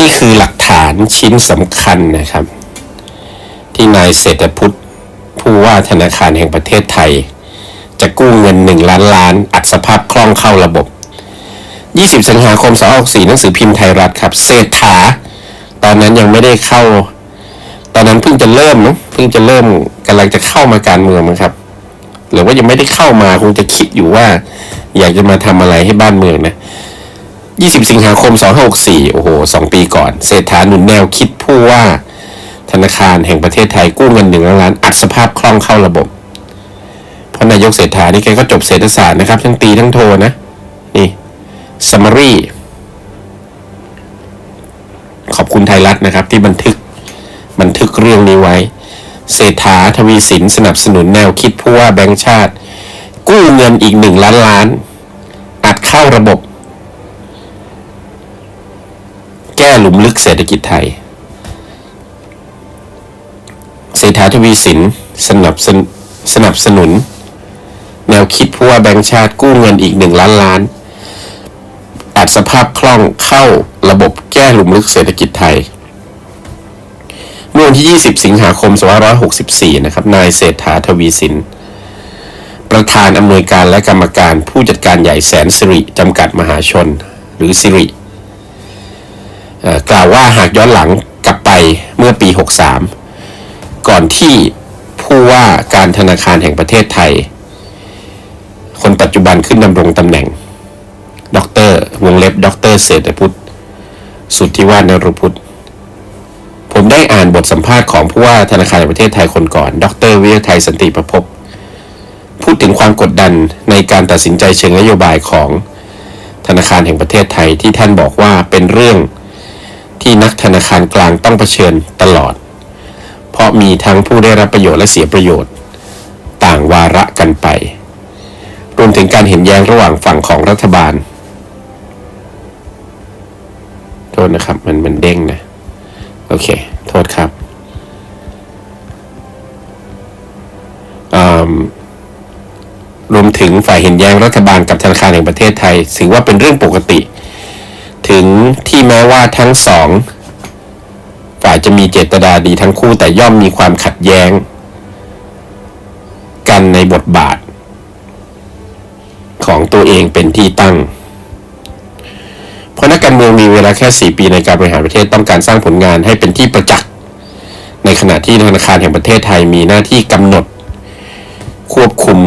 นี่คือหลักฐานชิ้นสำคัญนะครับ ที่นายเศรษฐพุทธผู้ว่าธนาคารแห่งประเทศไทย จะกู้เงินหนึ่งล้านล้าน อัดสภาพคล่องเข้าระบบ 20 สิงหาคม264หนังสือพิมพ์ไทยรัฐครับ เศรษฐา ตอนนั้นยังไม่ได้เข้า ตอนนั้นเพิ่งจะเริ่มมั้งเพิ่งจะเริ่มกำลังจะเข้ามาการเมืองมั้งครับ หรือว่ายังไม่ได้เข้ามาคงจะคิดอยู่ว่า อยากจะมาทำอะไรให้บ้านเมืองนะ 20 สิงหาคม 2564 โอ้โห 2 ปีก่อน เศรษฐาหนุนแนวคิดผู้ว่า ธนาคารแห่งประเทศไทยกู้เงินหนึ่งล้าน อัดสภาพคล่องเข้าระบบ เพราะนายกเศรษฐานี่แกก็จบเศรษฐศาสตร์นะครับ ทั้งตีทั้งโทนะ นี่ summary ขอบคุณไทยรัฐนะครับ ที่บันทึกบันทึกเรื่องนี้ไว้ เศรษฐาทวีสินสนับสนุนแนวคิดผู้ว่าแบงก์ชาติ กู้เงินอีกหนึ่งล้านล้าน อัดเข้าระบบ แก้หลุมลึกเศรษฐกิจไทยเศรษฐาทวีสินสนับสนสนับสนุน แนวคิดผู้ว่าแบงก์ชาติกู้เงินอีกหนึ่งล้านล้านอัดสภาพคล่องเข้าระบบแก้หลุมลึกเศรษฐกิจไทยเมื่อวันที่ 20 สิงหาคม 2564 นะครับ นายเศรษฐาทวีสิน ประธานอำนวยการและกรรมการผู้จัดการใหญ่แสนสิริจำกัดมหาชน หรือสิริ กล่าวว่าหากย้อนหลังกลับไปเมื่อปี 63 ก่อนที่ผู้ว่าการธนาคารแห่งประเทศไทย คนปัจจุบันขึ้นดำรงตำแหน่งดรวงเล็บดรเศรษฐพุทธสุทธิวานรพุทธผมได้อ่านบทสัมภาษณ์ของผู้ว่าธนาคารแห่งประเทศไทยคนก่อนดรวิทยาไทยสันติประพบพูดถึงความกดดันในการตัดสินใจเชิงนโยบายของธนาคารแห่งประเทศไทยที่ท่านบอกว่าเป็นเรื่อง ที่นักธนาคารกลางต้องเผชิญตลอด เพราะมีทั้งผู้ได้รับประโยชน์และเสียประโยชน์ ต่างวาระกันไป รวมถึงการเห็นแย้งระหว่างฝั่งของรัฐบาล โทษนะครับ มันมันเด้งนะ โอเค โทษครับรวมถึงฝ่ายเห็นแย้งรัฐบาลกับธนาคารแห่งประเทศไทยถือว่าเป็นเรื่องปกติ ถึงที่แม้ว่าทั้งสองฝ่ายจะมีเจตนาดีทั้งคู่แต่ย่อมมีความขัดแย้ง กันในบทบาท ของตัวเองเป็นที่ตั้ง เพราะนักการเมืองมีเวลาแค่ 4 ปีในการบริหารประเทศต้องการสร้างผลงานให้เป็นที่ประจักษ์ในขณะที่ธนาคารแห่งประเทศไทยมีหน้าที่กำหนด ควบคุม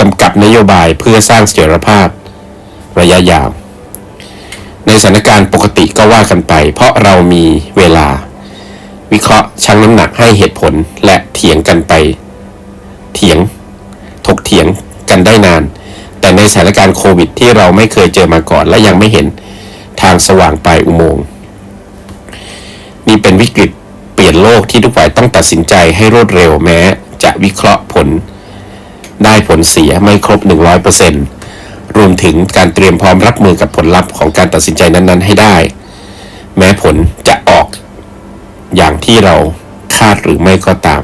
กำกับนโยบายเพื่อสร้างเสถียรภาพระยะยาว ในสถานการณ์ปกติก็ว่ากันไป เพราะเรามีเวลา วิเคราะห์ชั่งน้ำหนักให้เหตุผลและเถียงกันไป เถียง ถกเถียงกันได้นาน แต่ในสถานการณ์โควิด ที่เราไม่เคยเจอมาก่อน และยังไม่เห็นทางสว่างปลายอุโมงค์นี่เป็นวิกฤตเปลี่ยนโลกที่ทุกฝ่ายต้องตัดสินใจให้รวดเร็วแม้ จะวิเคราะห์ผล ได้ผลเสียไม่ครบ 100% รวมถึงการเตรียมพร้อมรับมือกับผลลัพธ์ของการตัดสินใจนั้น ๆ ให้ได้ แม้ผลจะออกอย่างที่เราคาดหรือไม่ก็ตาม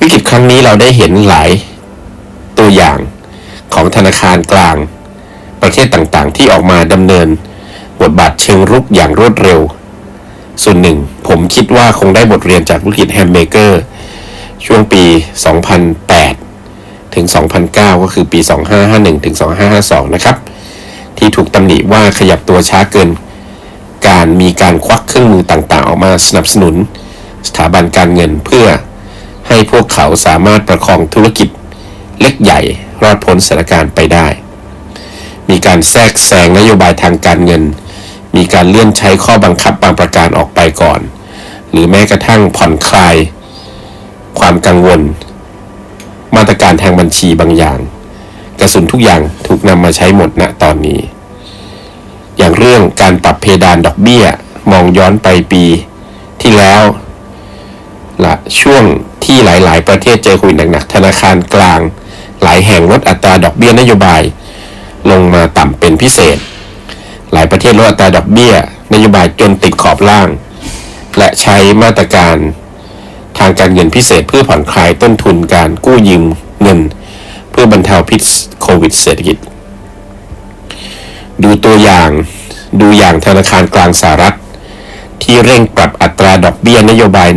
วิกฤตครั้งนี้เราได้เห็นหลายตัวอย่างของธนาคารกลาง ประเทศต่างๆ ที่ออกมาดำเนิน บทบาทเชิงรุกอย่างรวดเร็ว ส่วนหนึ่ง ผมคิดว่าคงได้บทเรียนจากวิกฤตแฮมเบเกอร์ ช่วงปี 2008 ถึง 2009 ก็คือปี 2551 ถึง 2552 นะครับ ที่ถูกตำหนิว่าขยับตัวช้าเกิน การมีการควักเครื่องมือต่างๆ ออกมาสนับสนุน สถาบันการเงินเพื่อให้พวกเขาสามารถประคองธุรกิจเล็กใหญ่รอดพ้นสถานการณ์ไปได้ มีการแทรกแซงนโยบายทางการเงิน มีการเลื่อนใช้ข้อบังคับบางประการออกไปก่อน หรือแม้กระทั่งผ่อนคลายความกังวล มาตรการทางบัญชีบางอย่าง กระสุนทุกอย่างถูกนำมาใช้หมดณตอนนี้ อย่างเรื่องการปรับเพดานดอกเบี้ยมองย้อนไปปีที่แล้วละช่วงที่หลาย ๆ ประเทศเจอโควิดหนักๆธนาคารกลาง หลายแห่งลดอัตราดอกเบี้ยนโยบาย ลงมาต่ำเป็นพิเศษ หลายประเทศลดอัตราดอกเบี้ย นโยบายจนติดขอบล่าง และใช้มาตรการ ทางการเงินพิเศษเพื่อผ่อนคลายต้นทุนการกู้ยืมเงิน เพื่อบรรเทาพิษโควิดเศรษฐกิจ ดูตัวอย่างดูอย่างธนาคารกลางสหรัฐ ที่เร่งปรับอัตราดอกเบี้ยนโยบาย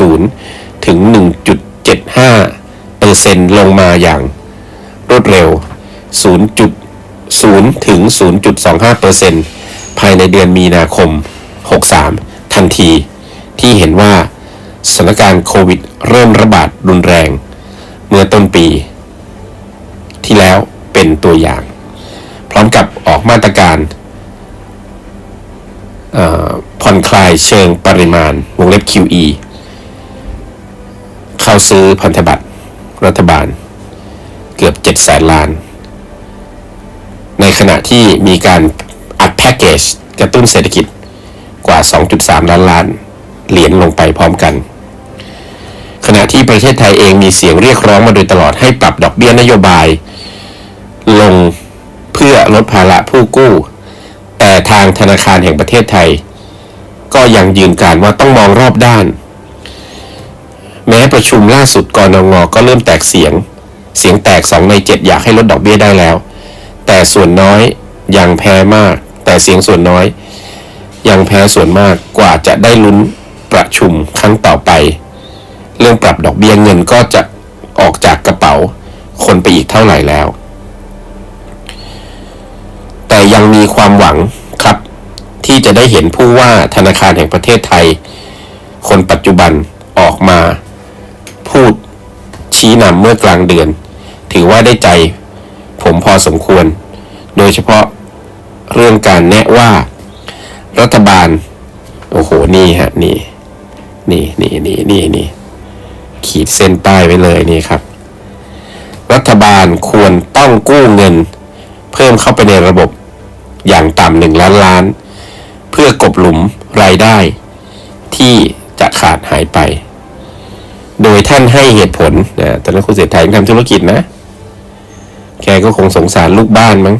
1.50 ถึง 1.75 เปอร์เซ็นต์ลงมาอย่างรวดเร็ว 0.0 ถึง 0.25 เปอร์เซ็นต์ภายในเดือนมีนาคม 63 ทันที ที่เห็นว่า สถานการณ์โควิด เริ่มระบาดรุนแรง เมื่อต้นปี ที่แล้วเป็นตัวอย่าง พร้อมกับออกมาตรการผ่อนคลายเชิงปริมาณวงเล็บ QE เข้าซื้อพันธบัตรรัฐบาล เกือบ7แสนล้าน ในขณะที่มีการอัดแพ็กเกจกระตุ้นเศรษฐกิจกว่า 2.3 ล้านล้านเหรียญลงไปพร้อมกัน ขณะที่ประเทศไทยเองมีเสียงเรียกร้องมาโดยตลอดให้ปรับดอกเบี้ยนโยบาย ลงเพื่อลดภาระผู้กู้ แต่ทางธนาคารแห่งประเทศไทย ก็ยังยืนการว่าต้องมองรอบด้าน แม้ประชุมล่าสุดกรงงก็เริ่มแตกเสียง เสียงแตก2ใน7อยากให้ลดดอกเบี้ยได้แล้ว แต่ส่วนน้อยยังแพ้มาก แต่เสียงส่วนน้อย ยังแพ้ส่วนมากกว่าจะได้ลุ้นประชุมครั้งต่อไป เรื่องปรับดอกเบี้ยเงินก็จะออกจากกระเป๋าคนไปอีกเท่าไหร่แล้ว แต่ยังมีความหวังครับ ที่จะได้เห็นผู้ว่าธนาคารแห่งประเทศไทย คนปัจจุบันออกมา พูดชี้นำเมื่อกลางเดือน ถือว่าได้ใจผมพอสมควร โดยเฉพาะเรื่องการแนะว่า รัฐบาล โอ้โห นี่ฮะ นี่ นี่นี่นี่นี่นี่ ขีดเส้นใต้ไว้เลยนี่ครับ รัฐบาลควรต้องกู้เงิน เพิ่มเข้าไปในระบบอย่างต่ำหนึ่งล้านล้าน เพื่อกบหลุมรายได้ ที่จะขาดหายไป โดยท่านให้เหตุผลนะตอนนั้นคุณเศรษฐายังทำธุรกิจนะ แกก็คงสงสารลูกบ้านมั้ง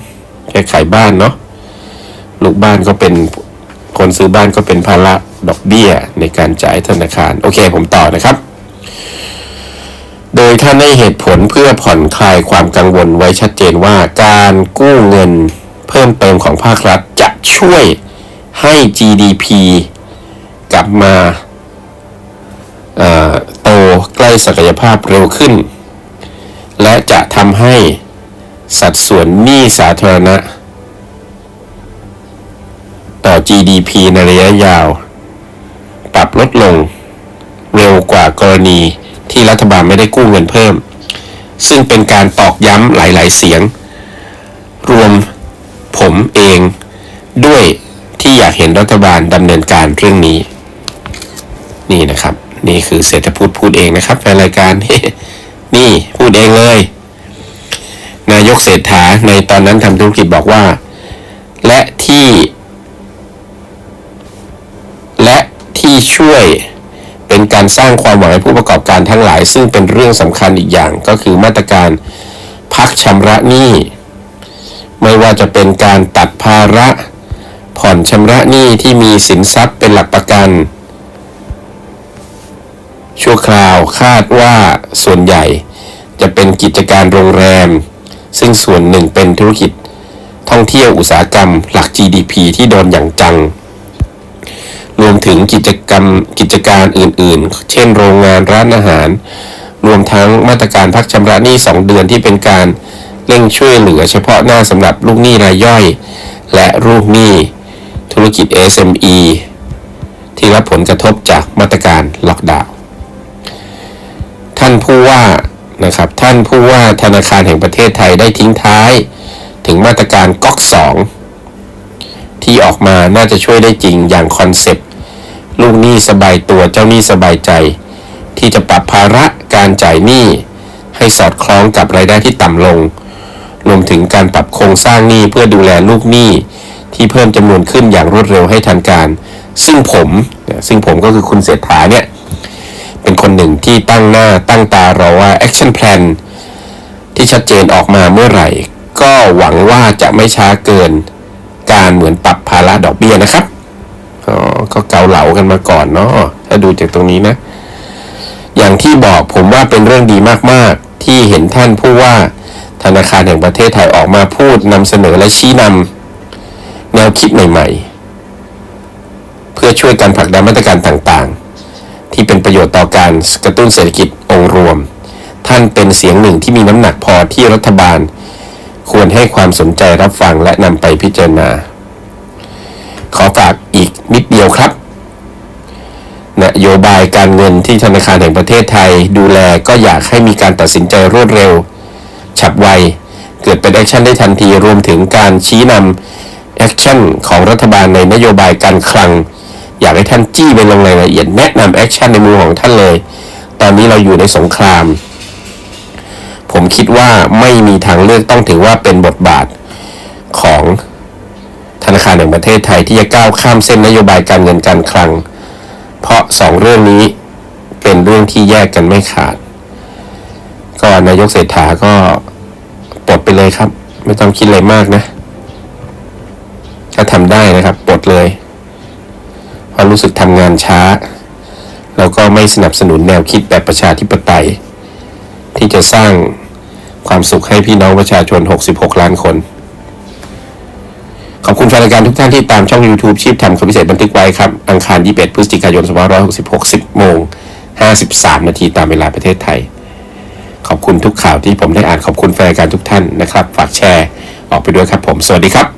แกขายบ้านเนาะ ลูกบ้านก็เป็นคนซื้อบ้านก็เป็นภาระดอกเบี้ยในการจ่ายธนาคาร โอเคผมต่อนะครับ โดยท่านให้เหตุผลเพื่อผ่อนคลายความกังวลไว้ชัดเจนว่าการกู้เงินเพิ่มเติมของภาครัฐจะช่วยให้ GDP กลับมาโตใกล้ศักยภาพเร็วขึ้น และจะทำให้สัดส่วนหนี้สาธารณะ ต่อ GDP ในระยะยาว ปรับลดลงเร็วกว่ากรณี ที่รัฐบาลไม่ได้กู้เงินเพิ่ม ซึ่งเป็นการตอกย้ำหลาย ๆ เสียง รวมผมเองด้วยที่อยากเห็นรัฐบาลดำเนินการเรื่องนี้ นี่นะครับ นี่คือเศรษฐพูดพูดเองนะครับแฟนรายการ นี่พูดเองเลย นายกเศรษฐาในตอนนั้นทำธุรกิจบอกว่า และที่ และที่ช่วย เป็นการสร้างความหวังให้ผู้ประกอบการทั้งหลาย ซึ่งเป็นเรื่องสำคัญอีกอย่างก็คือมาตรการพักชำระหนี้ ไม่ว่าจะเป็นการตัดภาระ ผ่อนชำระหนี้ที่มีสินทรัพย์เป็นหลักประกัน ชั่วคราวคาดว่าส่วนใหญ่จะเป็นกิจการโรงแรม ซึ่งส่วนหนึ่งเป็นธุรกิจท่องเที่ยวอุตสาหกรรมหลัก GDP ที่โดนอย่างจัง รวมถึงกิจกรรมกิจการอื่นๆ เช่นโรงงานร้านอาหาร รวมทั้งมาตรการพักชำระหนี้ 2 เดือนที่เป็นการเร่งช่วยเหลือเฉพาะหน้าสำหรับลูกหนี้รายย่อย และลูกหนี้ธุรกิจ SME ที่รับผลกระทบจากมาตรการล็อกดาวน์ท่านผู้ว่านะครับท่านผู้ว่าธนาคารแห่งประเทศไทยได้ทิ้งท้าย ถึงมาตรการก๊อก 2 ที่ออกมาน่าจะช่วยได้จริงอย่างคอนเซปต์ ลูกหนี้สบายตัวเจ้าหนี้สบายใจ ที่จะปรับภาระการจ่ายหนี้ให้สอดคล้องกับรายได้ที่ต่ำลง รวมถึงการปรับโครงสร้างหนี้เพื่อดูแลลูกหนี้ที่เพิ่มจำนวนขึ้นอย่างรวดเร็วให้ทันการ ซึ่งผม ซึ่งผมก็คือคุณเศรษฐาเนี่ย เป็นคนหนึ่งที่ตั้งหน้าตั้งตารอว่า action plan ที่ชัดเจนออกมาเมื่อไหร่ ก็หวังว่าจะไม่ช้าเกิน การเหมือนปรับภาระดอกเบี้ยนะครับ อ๋อก็เกาเหลากันมาก่อนเนาะถ้าดูจากตรงนี้นะ อย่างที่บอกผมว่าเป็นเรื่องดีมากๆ ที่เห็นท่านผู้ว่าธนาคารแห่งประเทศไทยออกมาพูดนำเสนอและชี้นำแนวคิดใหม่ ๆ เพื่อช่วยการผลักดันมาตรการต่างๆ ที่เป็นประโยชน์ต่อการกระตุ้นเศรษฐกิจองค์รวม ท่านเป็นเสียงหนึ่งที่มีน้ำหนักพอที่รัฐบาล ควรให้ความสนใจรับฟังและนำไปพิจารณา ขอฝากอีก นิดเดียวครับนโยบายการเงินที่ธนาคารแห่งประเทศไทยดูแลก็อยากให้มีการตัดสินใจรวดเร็ว ฉับไว เกิดเป็นแอคชั่นได้ทันทีรวมถึงการชี้นำแอคชั่นของรัฐบาลในนโยบายการคลัง อยากให้ท่านจี้ไปลงรายละเอียดแนะนำแอคชั่นในมุมของท่านเลย ตอนนี้เราอยู่ในสงคราม ผมคิดว่าไม่มีทางเลือกต้องถือว่าเป็นบทบาทของ ธนาคารแห่งประเทศไทยที่จะก้าวข้ามเส้นนโยบายการเงินการคลัง เพราะสองเรื่องนี้เป็นเรื่องที่แยกกันไม่ขาด ก็นายกเศรษฐาก็ปลดไปเลยครับ ไม่ต้องคิดอะไรมากนะ ถ้าทำได้นะครับปลดเลยเพราะรู้สึกทำงานช้า แล้วก็ไม่สนับสนุนแนวคิดแบบประชาธิปไตย ที่จะสร้างความสุขให้พี่น้องประชาชน 66 ล้านคน ขอบคุณแฟนรายการทุกท่านที่ตามช่อง YouTube ชีพทำคำพิเศษบันทึกไว้ครับ อังคาร 21 พฤศจิกายน 2566 10โมง 53 นาทีตามเวลาประเทศไทย ขอบคุณทุกข่าวที่ผมได้อ่านขอบคุณแฟนรายการทุกท่านนะครับ ฝากแชร์ออกไปด้วยครับผม สวัสดีครับ